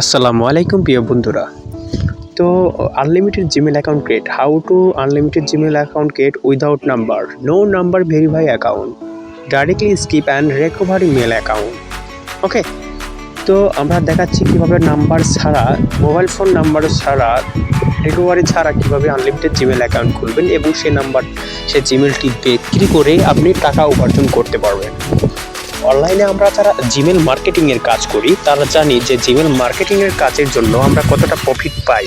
আসসালামু আলাইকুম প্রিয় বন্ধুরা। তো unlimited Gmail account create how to unlimited Gmail account create without number no number verify account directly skip and recovery mail account okay তো আমরা দেখাচ্ছি কীভাবে নাম্বার ছাড়া মোবাইল ফোন নাম্বার ছাড়া রিকভারি ছাড়া কীভাবে আনলিমিটেড জিমেল অ্যাকাউন্ট খুলবেন এবং সেই নাম্বার সেই জিমেলটি বিক্রি করে আপনি টাকা উপার্জন করতে পারবেন। অনলাইনে আমরা যারা জিমেল মার্কেটিংয়ের কাজ করি, তারা জানি যে জিমেল মার্কেটিংয়ের কাজের জন্য আমরা কতটা প্রফিট পাই।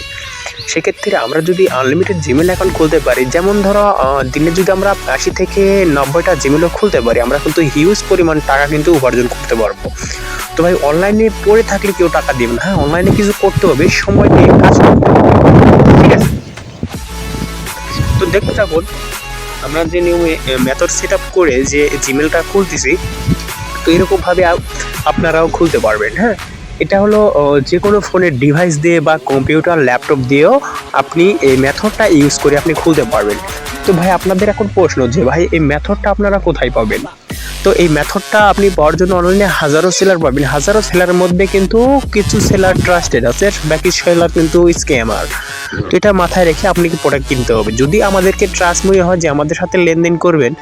সেক্ষেত্রে আমরা যদি আনলিমিটেড জিমেল অ্যাকাউন্ট খুলতে পারি, যেমন ধরো দিনে যদি আমরা আশি থেকে নব্বইটা জিমেলও খুলতে পারি, আমরা কিন্তু হিউজ পরিমাণ টাকা কিন্তু উপার্জন করতে পারব। তো ভাই অনলাইনে পড়ে থাকলে কেউ টাকা দেবে না হ্যাঁ? অনলাইনে কিছু করতে হবে, সময় নিয়ে কাজ করতে হবে। ঠিক আছে? তো দেখতে থাকুন, আমরা যে নিয়মে মেথড সেট আপ করে যে জিমেলটা খুলতেছি তো এরকমভাবে আপনারাও খুলতে পারবেন হ্যাঁ? এটা হলো যে কোনো ফোনের ডিভাইস দিয়ে বা কম্পিউটার ল্যাপটপ দিয়েও আপনি এই মেথডটা ইউজ করে আপনি খুলতে পারবেন। তো ভাই, আপনাদের এখন প্রশ্ন যে ভাই, এই মেথডটা আপনারা কোথায় পাবেন? তো এই মেথডটা আপনি পাওয়ার জন্য অনলাইনে হাজারো সেলার পাবেন। হাজারো সেলারের মধ্যে কিন্তু কিছু সেলার ট্রাস্টেড আছে, বাকি সেলার কিন্তু স্ক্যামার তো এটা মাথায় রেখে আপনাকে প্রোডাক্ট কিনতে হবে? যদি আমাদেরকে ট্রাস্ট মনে হয় যে আমাদের সাথে লেনদেন করবেন,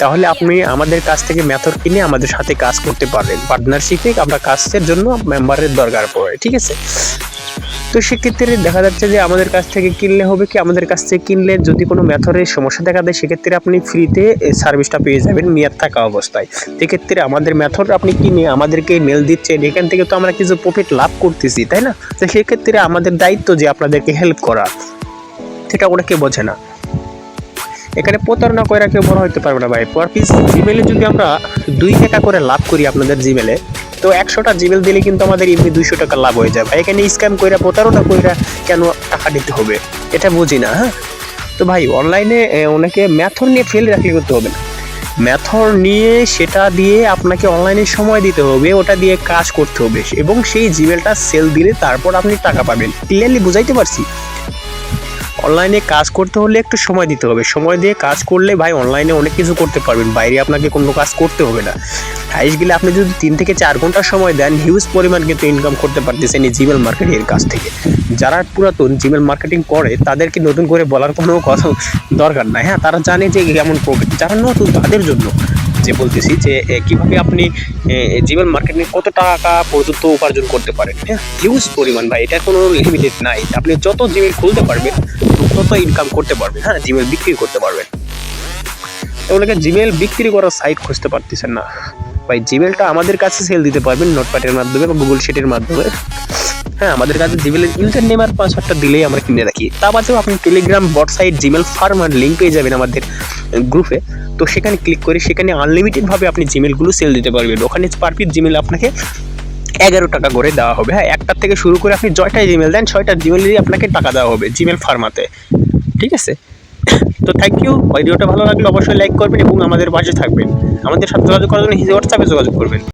তাহলে আপনি আমাদের কাছ থেকে মেথড কিনে আমাদের সাথে কাজ করতে পারবেন। পার্টনারশিপে আমরা কাজের জন্য মেম্বারের দরকার পড়ে, ঠিক আছে? তো সেক্ষেত্রে দেখা যাচ্ছে যে আমাদের কাছ থেকে কিনলে হবে কি? আমাদের কাছ থেকে কিনলে যদি কোনো মেথডের সমস্যা দেখা দেয়, সেক্ষেত্রে আপনি ফ্রিতে সার্ভিসটা পেয়ে যাবেন মেয়াদ থাকা অবস্থায়। সেক্ষেত্রে আমাদের মেথড আপনি কিনে আমাদেরকে মেল দিচ্ছেন। এখান থেকে তো আমরা কিছু প্রফিট লাভ করতেছি, তাই না? তো সেক্ষেত্রে আমাদের দায়িত্ব যে আপনাদেরকে হেল্প করা, সেটা ওরা কেউ বোঝে না। এখানে প্রতারণা করে কেউ বড় হইতে পারবে না ভাই। পার পিস জিমেলে যদি আমরা দুই টাকা করে লাভ করি আপনাদের জিমেলে তো একশোটা জিমেল দিলে কিন্তু আমাদের এমনি দুইশো টাকা লাভ হয়ে যাবে। এখানে স্ক্যাম কইরা, প্রতারণা কইরা কেন টাকা দিতে হবে? এটা বুঝি না হ্যাঁ? তো ভাই অনলাইনে অনেকে ম্যাথর নিয়ে ফেল রাখলে করতে হবে না। ম্যাথর নিয়ে সেটা দিয়ে আপনাকে অনলাইনে সময় দিতে হবে, ওটা দিয়ে কাজ করতে হবে। এবং সেই জিমেলটা সেল দিলে তারপর আপনি টাকা পাবেন। ক্লিয়ারলি বুঝাইতে পারছি? অনলাইনে কাজ করতে হলে একটু সময় দিতে হবে। সময় দিয়ে কাজ করলে ভাই অনলাইনে অনেক কিছু করতে পারবেন। বাইরে আপনাকে কোনো কাজ করতে হবে না। হাইস গেলে আপনি যদি তিন থেকে চার ঘণ্টা সময় দেন হিউজ পরিমাণ কিন্তু ইনকাম করতে পারতেছেন এই জিমেল মার্কেটিংয়ের কাছ থেকে। যারা পুরাতন জিমেল মার্কেটিং করে, তাদেরকে নতুন করে বলার কোনো কথা দরকার নাই। হ্যাঁ তারা জানে যে কেমন প্রফিট যারা নতুন, তাদের জন্য যে বলতেছি যে কীভাবে আপনি জিমেল মার্কেটিং কত টাকা পর্যন্ত উপার্জন করতে পারেন। হ্যাঁ হিউজ পরিমাণ ভাই, এটা কোনো লিমিটেড নাই। আপনি যত জিমেল খুলতে পারবেন, তত ইনকাম করতে পারবেন। হ্যাঁ জিমেল বিক্রি করতে পারবেন। ওনাকে জিমেল বিক্রি করার সাইট খুঁজতে পারতেছেন না। ভাই জিমেলটা আমাদের কাছে সেল দিতে পারবেন নোটপ্যাডের মাধ্যমে বা গুগল শিটের মাধ্যমে। হ্যাঁ আমাদের কাছে জিমেলের ইউজার নেম আর পাসওয়ার্ডটা দিলেই আমরা কিনে রাখি। তা বাদেও আপনি Telegram bot site Gmail farmer link পেয়ে যাবেন আমাদের গ্রুপে তো সেখানে ক্লিক করে সেখানে আনলিমিটেডভাবে আপনি জিমেলগুলো সেল দিতে পারবেন। ওখানে পার জিমেল আপনাকে এগারো টাকা করে দেওয়া হবে। হ্যাঁ একটার থেকে শুরু করে আপনি জয়টায় জিমেল দেন, ছয়টা জিমেলেরই আপনাকে টাকা দেওয়া হবে জিমেল ফার্মাতে ঠিক আছে? তো থ্যাংক ইউ ভিডিওটা ভালো লাগলে অবশ্যই লাইক করবেন এবং আমাদের পাশে থাকবেন। আমাদের সাথে যোগাযোগ করার জন্য হোয়াটসঅ্যাপে যোগাযোগ করবেন।